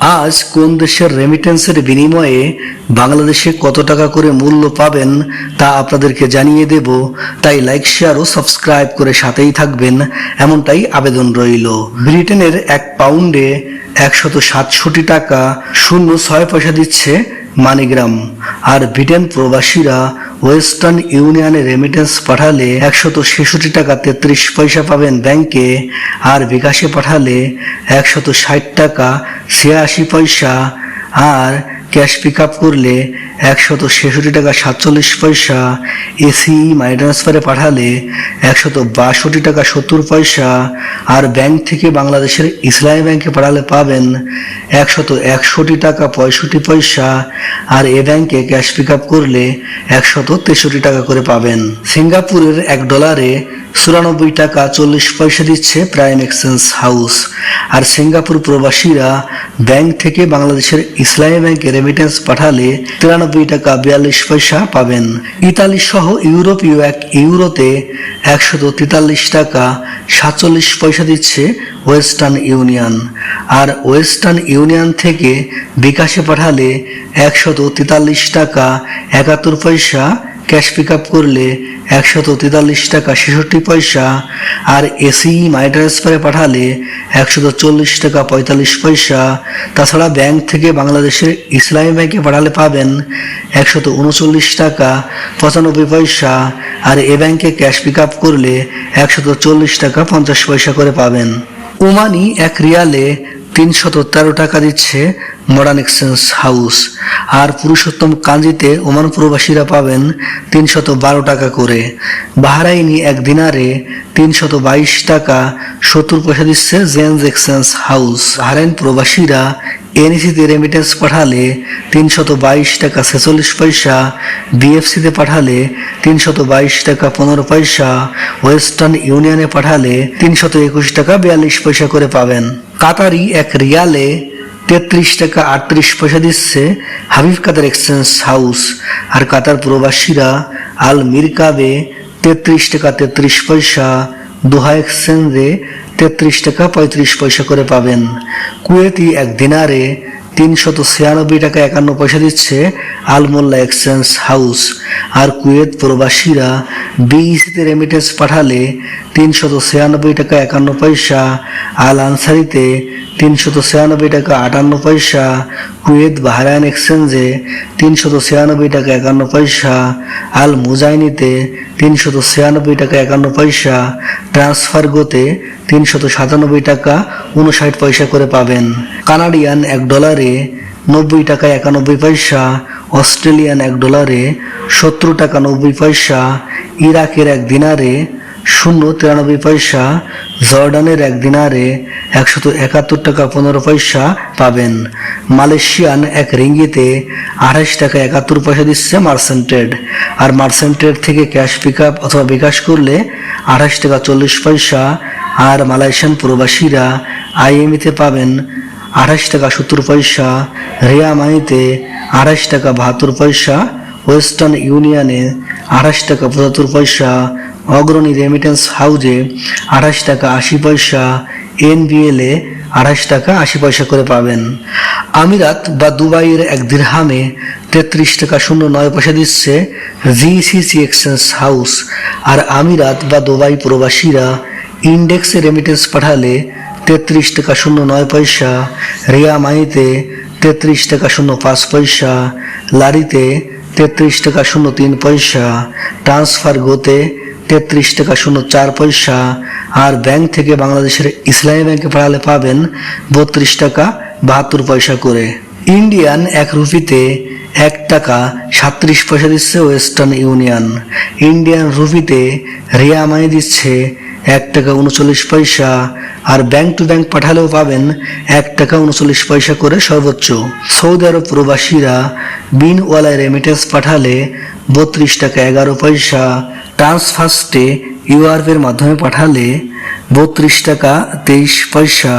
আজ কোন দেশের রেমিটেন্সের বিনিময়ে বাংলাদেশে কত টাকা করে মূল্য পাবেন তা আপনাদেরকে জানিয়ে দেব। তাই লাইক শেয়ার ও সাবস্ক্রাইব করে সাথেই থাকবেন। এমনটাই আবেদন রইল। ব্রিটেনের এক পাউন্ডে একশত সাতষট্টি টাকা শূন্য ছয় পয়সা দিচ্ছে মানিগ্রাম। আর ব্রিটেন প্রবাসীরা ওয়েস্টার্ন ইউনিয়নে রেমিটেন্স পাঠালে একশত ছেষট্টি টাকা তেত্রিশ পয়সা পাবেন ব্যাংকে আর বিকাশে পাঠালে একশত ষাট টাকা ছিয়াশি পয়সা, আর ক্যাশ পিক আপ করলে একশত ছেষট্টি টাকা সাতচল্লিশ পয়সা এসি মানি ট্রান্সফারে পাঠালে একশত বাষট্টি টাকা সত্তর পয়সা আর ব্যাংক থেকে বাংলাদেশের ইসলামী ব্যাংকে পাঠালে পাবেন একশত একষট্টি টাকা পঁয়ষট্টি পয়সা আর এ ব্যাংকে ক্যাশ পিক আপ করলে একশত তেষট্টি টাকা করে পাবেন। সিঙ্গাপুরের এক ডলারে চুরানব্বই টাকা চল্লিশ পয়সা দিচ্ছে প্রাইম এক্সচেঞ্জ হাউস। আর সিঙ্গাপুর প্রবাসীরা ব্যাংক থেকে বাংলাদেশের ইসলামী ব্যাংকে রেমিটেন্স পাঠালে তিরানব্বই টাকা বিয়াল্লিশ পয়সা পাবেন। ইতালি সহ ইউরোপীয় এক ইউরোতে একশত তেতাল্লিশ টাকা সাতচল্লিশ পয়সা দিচ্ছে ওয়েস্টার্ন ইউনিয়ন। আর ওয়েস্টার্ন ইউনিয়ন থেকে বিকাশে পাঠালে একশত তেতাল্লিশ টাকা একাত্তর পয়সা ক্যাশ পিক আপ করলে একশত তেতাল্লিশ টাকা ছেষট্টি পয়সা, আর এসি মানি ট্রান্সফারে পাঠালে একশত চল্লিশ টাকা পঁয়তাল্লিশ পয়সা। তাছাড়া ব্যাংক থেকে বাংলাদেশের ইসলামী ব্যাংকে পাঠালে পাবেন একশত উনচল্লিশ টাকা পঁচানব্বই পয়সা, আর এ ব্যাংকে ক্যাশ পিক আপ করলে একশত চল্লিশ টাকা পঞ্চাশ পয়সা করে পাবেন। ওমানি এক রিয়ালে তিনশত তেরো টাকা দিচ্ছে মডার্ন এক্সচেঞ্জ হাউস আর পুরুষোত্তম কাঞ্জিতে ওমান প্রবাসীরা পাবেন তিনশত বারো টাকা করে। বাহারাইনি এক দিনারে তিনশত বাইশ টাকা সত্তর পয়সা দিচ্ছে জেন্স এক্সচেঞ্জ হাউস বাহারাইন প্রবাসীরা এনইসিতে রেমিটেন্স পাঠালে তিনশত বাইশ টাকা ছেচল্লিশ পয়সা, বিএফসিতে পাঠালে তিনশত বাইশ টাকা পনেরো পয়সা, ওয়েস্টার্ন ইউনিয়নে পাঠালে তিনশত একুশ টাকা বিয়াল্লিশ পয়সা করে পাবেন। কাতারি এক রিয়ালে তেত্রিশ টাকা আটত্রিশ পয়সা দিচ্ছে হাবিব কাতার এক্সচেঞ্জ হাউস আর কাতার প্রবাসীরা আল মিরকাবে তেত্রিশ টাকা তেত্রিশ পয়সা, দোহা এক্সচেঞ্জে তেত্রিশ টাকা পঁয়ত্রিশ পয়সা করে পাবেন। কুয়েতি এক দিনারে তিনশত ছিয়ানব্বই টাকা একান্ন পয়সা দিচ্ছে আলমোল্লা এক্সচেঞ্জ হাউস। আর কুয়েত প্রবাসীরা বিইসিতে রেমিটেন্স পাঠালে তিনশত ছিয়ানব্বই টাকা একান্ন পয়সা, আল আনসারিতে তিনশত ছিয়ানব্বই টাকা, আটান্ন পয়সা। কুয়েত বাহরাইন এক্সচেঞ্জে তিনশত ছিয়ানব্বই টাকা, একান্ন পয়সা। আল মুজাইনিতে তিনশত ছিয়ানব্বই টাকা, একান্ন পয়সা। ট্রান্সফার গোতে তিনশত সাতানব্বই টাকা উনষাট পয়সা করে পাবেন। কানাডিয়ান এক ডলারে নব্বই টাকা, একানব্বই পয়সা। অস্ট্রেলিয়ান এক ডলারে সত্তর টাকা, নব্বই পয়সা। ইরাকের এক দিনারে শূন্য তিরানব্বই পয়সা, জর্ডানের এক দিনারে একশত একাত্তর টাকা পনেরো পয়সা পাবেন। মালয়েশিয়ান এক রিঙ্গিতে আঠাশ টাকা একাত্তর পয়সা দিচ্ছে মার্সেন্টেড আর মার্সেন্টেড থেকে ক্যাশ পিক আপ অথবা বিকাশ করলে আঠাশ টাকা চল্লিশ পয়সা। আর মালয়েশিয়ান প্রবাসীরা আইএমইতে পাবেন আঠাশ টাকা সত্তর পয়সা। রিয়া মানিতে আঠাশ টাকা বাহাত্তর পয়সা। ওয়েস্টার্ন ইউনিয়নে আঠাশ টাকা পঁচাত্তর পয়সা। অগ্রণী রেমিটেন্স হাউজে আঠাশ টাকা আশি পয়সা এনবিএলে আঠাশ টাকা আশি পয়সা করে পাবেন। আমিরাত বা দুবাইয়ের এক দিরহামে তেত্রিশ টাকা শূন্য নয় পয়সা দিচ্ছে জিসিসি এক্সচেঞ্জ হাউস আর আমিরাত বা দুবাই প্রবাসীরা ইন্ডেক্সে রেমিটেন্স পাঠালে তেত্রিশ টাকা শূন্য নয় পয়সা, রিয়া মাইতে তেত্রিশ টাকা শূন্য পাঁচ পয়সা, লারিতে তেত্রিশ টাকা শূন্য তিন পয়সা ট্রান্সফার গোতে তেত্রিশ টাকা শূন্য চার পয়সা। আর ব্যাংক থেকে বাংলাদেশের ইসলামী ব্যাংকে পাঠালে পাবেন বত্রিশ টাকা বাহাত্তর পয়সা করে। ইন্ডিয়ান এক রুপিতে এক টাকা সাত্রিশ পয়সা দিচ্ছে ওয়েস্টার্ন ইউনিয়ন। ইন্ডিয়ান রুপিতে রিয়া দিচ্ছে এক টাকা উনচল্লিশ পয়সা। আর ব্যাংক টু ব্যাংক পাঠালেও পাবেন এক টাকা উনচল্লিশ পয়সা করে সর্বোচ্চ। সৌদি আরব প্রবাসীরা বিনওয়ালায় রেমিটেন্স পাঠালে বত্রিশ টাকা এগারো পয়সা। ট্রান্সফার্স্টে ইউআরপের মাধ্যমে পাঠালে বত্রিশ টাকা তেইশ পয়সা।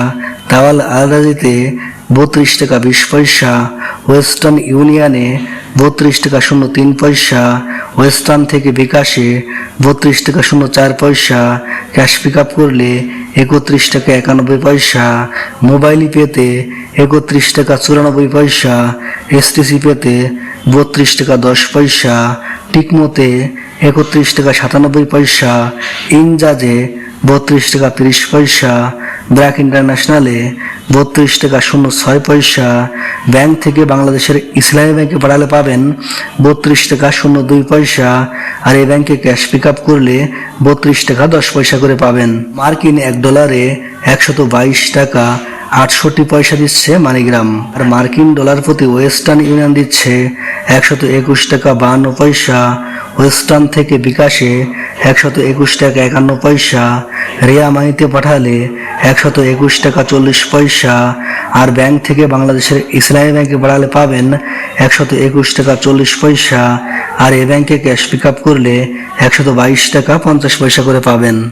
তাওয়াল আলাদিতে বত্রিশ টাকা বিশ পয়সা। ওয়েস্টার্ন ইউনিয়নে বত্রিশ টাকা শূন্য তিন পয়সা। ওয়েস্টার্ন থেকে বিকাশে বত্রিশ টাকা শূন্য চার পয়সা। ক্যাশ পিক আপ করলে একত্রিশ টাকা একানব্বই পয়সা। মোবাইল পেতে একত্রিশ টাকা চুরানব্বই পয়সা। এসটিসি পেতে বত্রিশ টাকা দশ পয়সা। টিকমোতে একত্রিশ টাকা সাতানব্বই পয়সা, ইনজাজে বত্রিশ টাকা তিরিশ পয়সা, ব্র্যাক ইন্টারন্যাশনালে বত্রিশ টাকা শূন্য ছয় পয়সা, ব্যাংক থেকে বাংলাদেশের ইসলামী ব্যাংকে পাঠালে পাবেন বত্রিশ টাকা শূন্য দুই পয়সা আর এই ব্যাংকে ক্যাশ পিক আপ করলে বত্রিশ টাকা দশ পয়সা করে পাবেন। মার্কিন এক ডলারে একশত বাইশ টাকা আটষট্টি পয়সা দিচ্ছে মানিগ্রাম। আর মার্কিন ডলার প্রতি ওয়েস্টার্ন ইউনিয়ন দিচ্ছে একশত একুশ টাকা বাহান্ন পয়সা ওয়েস্টার্ন থেকে বিকাশে একশত একুশ টাকা একান্ন পয়সা, রিয়া মানিতে পাঠালে একশত একুশ টাকা চল্লিশ পয়সা, আর ব্যাংক থেকে বাংলাদেশের ইসলামী ব্যাংকে পাঠালে পাবেন একশত একুশ টাকা চল্লিশ পয়সা, আর এ ব্যাংকে ক্যাশ পিক আপ করলে একশত বাইশ টাকা পঞ্চাশ পয়সা করে পাবেন।